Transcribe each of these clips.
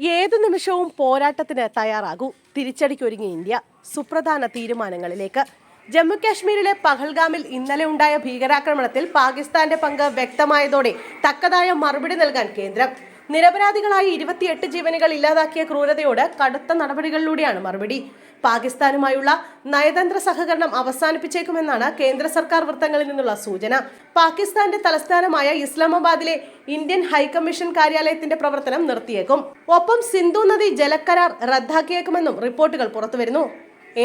ഏതു നിമിഷവും പോരാട്ടത്തിന് തയ്യാറാകൂ. തിരിച്ചടിക്കൊരുങ്ങി ഇന്ത്യ സുപ്രധാന തീരുമാനങ്ങളിലേക്ക്. ജമ്മു കാശ്മീരിലെ പഹൽഗാമിൽ ഇന്നലെ ഉണ്ടായ ഭീകരാക്രമണത്തിൽ പാകിസ്ഥാന്റെ പങ്ക് വ്യക്തമായതോടെ തക്കതായ മറുപടി നൽകാൻ കേന്ദ്രം. നിരപരാധികളായി ഇരുപത്തിയെട്ട് ജീവനുകൾ ഇല്ലാതാക്കിയ ക്രൂരതയോട് കടുത്ത നടപടികളിലൂടെയാണ് മറുപടി. പാകിസ്ഥാനുമായുള്ള നയതന്ത്ര സഹകരണം അവസാനിപ്പിച്ചേക്കുമെന്നാണ് കേന്ദ്ര സർക്കാർ വൃത്തങ്ങളിൽ നിന്നുള്ള സൂചന. പാകിസ്ഥാന്റെ തലസ്ഥാനമായ ഇസ്ലാമാബാദിലെ ഇന്ത്യൻ ഹൈക്കമ്മീഷൻ കാര്യാലയത്തിന്റെ പ്രവർത്തനം നിർത്തിയേക്കും. ഒപ്പം സിന്ധു നദി ജലക്കരാർ റദ്ദാക്കിയേക്കുമെന്നും റിപ്പോർട്ടുകൾ പുറത്തുവരുന്നു.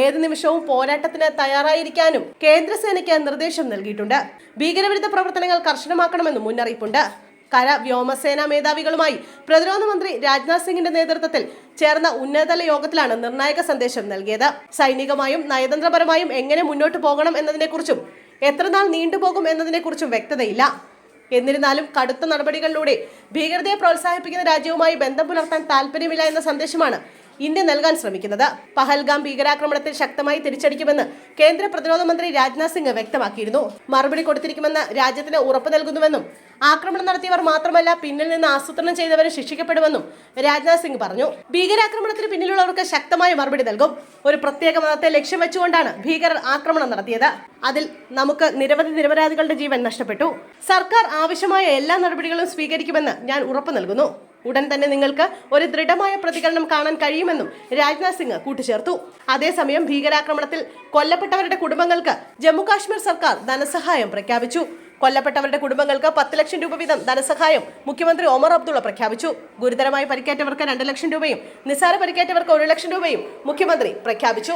ഏത് നിമിഷവും പോരാട്ടത്തിന് തയ്യാറായിരിക്കാനും കേന്ദ്രസേനയ്ക്ക് നിർദ്ദേശം നൽകിയിട്ടുണ്ട്. ഭീകരവിരുദ്ധ പ്രവർത്തനങ്ങൾ കർശനമാക്കണമെന്നും മുന്നറിയിപ്പുണ്ട്. കര വ്യോമസേനാ മേധാവികളുമായി പ്രതിരോധ മന്ത്രി രാജ്നാഥ് സിംഗിന്റെ നേതൃത്വത്തിൽ ചേർന്ന ഉന്നതതല യോഗത്തിലാണ് നിർണായക സന്ദേശം നൽകിയത്. സൈനികമായും നയതന്ത്രപരമായും എങ്ങനെ മുന്നോട്ട് പോകണം എന്നതിനെക്കുറിച്ചും എത്ര നാൾ നീണ്ടുപോകും എന്നതിനെക്കുറിച്ചും വ്യക്തതയില്ല. എന്നിരുന്നാലും കടുത്ത നടപടികളിലൂടെ ഭീകരതയെ പ്രോത്സാഹിപ്പിക്കുന്ന രാജ്യവുമായി ബന്ധം പുലർത്താൻ താല്പര്യമില്ല എന്ന സന്ദേശമാണ് ഇന്ത്യ നൽകാൻ ശ്രമിക്കുന്നത്. പഹൽഗാം ഭീകരാക്രമണത്തിൽ ശക്തമായി തിരിച്ചടിക്കുമെന്ന് കേന്ദ്ര പ്രതിരോധ മന്ത്രി രാജ്നാഥ് സിംഗ് വ്യക്തമാക്കിയിരുന്നു. മറുപടി കൊടുത്തിരിക്കുമെന്ന് രാജ്യത്തിന് ഉറപ്പ് നൽകുന്നുവെന്നും ആക്രമണം നടത്തിയവർ മാത്രമല്ല പിന്നിൽ നിന്ന് ആസൂത്രണം ചെയ്തവരെ ശിക്ഷിക്കപ്പെടുമെന്നും രാജ്നാഥ് സിംഗ് പറഞ്ഞു. ഭീകരാക്രമണത്തിന് പിന്നിലുള്ളവർക്ക് ശക്തമായ മറുപടി നൽകും. ഒരു പ്രത്യേക മതത്തെ ലക്ഷ്യം വെച്ചുകൊണ്ടാണ് ഭീകരർ ആക്രമണം നടത്തിയത്. അതിൽ നമുക്ക് നിരവധി നിരപരാധികളുടെ ജീവൻ നഷ്ടപ്പെട്ടു. സർക്കാർ ആവശ്യമായ എല്ലാ നടപടികളും സ്വീകരിക്കുമെന്ന് ഞാൻ ഉറപ്പു നൽകുന്നു. ഉടൻ തന്നെ നിങ്ങൾക്ക് ഒരു ദൃഢമായ പ്രതികരണം കാണാൻ കഴിയുമെന്നും രാജ്നാഥ് സിംഗ് കൂട്ടിച്ചേർത്തു. അതേസമയം ഭീകരാക്രമണത്തിൽ കൊല്ലപ്പെട്ടവരുടെ കുടുംബങ്ങൾക്ക് ജമ്മുകാശ്മീർ സർക്കാർ ധനസഹായം പ്രഖ്യാപിച്ചു. കൊല്ലപ്പെട്ടവരുടെ കുടുംബങ്ങൾക്ക് പത്ത് ലക്ഷം രൂപ വീതം ധനസഹായം മുഖ്യമന്ത്രി ഒമർ അബ്ദുള്ള പ്രഖ്യാപിച്ചു. ഗുരുതരമായി പരിക്കേറ്റവർക്ക് രണ്ട് ലക്ഷം രൂപയും നിസാര പരിക്കേറ്റവർക്ക് ഒരു ലക്ഷം രൂപയും മുഖ്യമന്ത്രി പ്രഖ്യാപിച്ചു.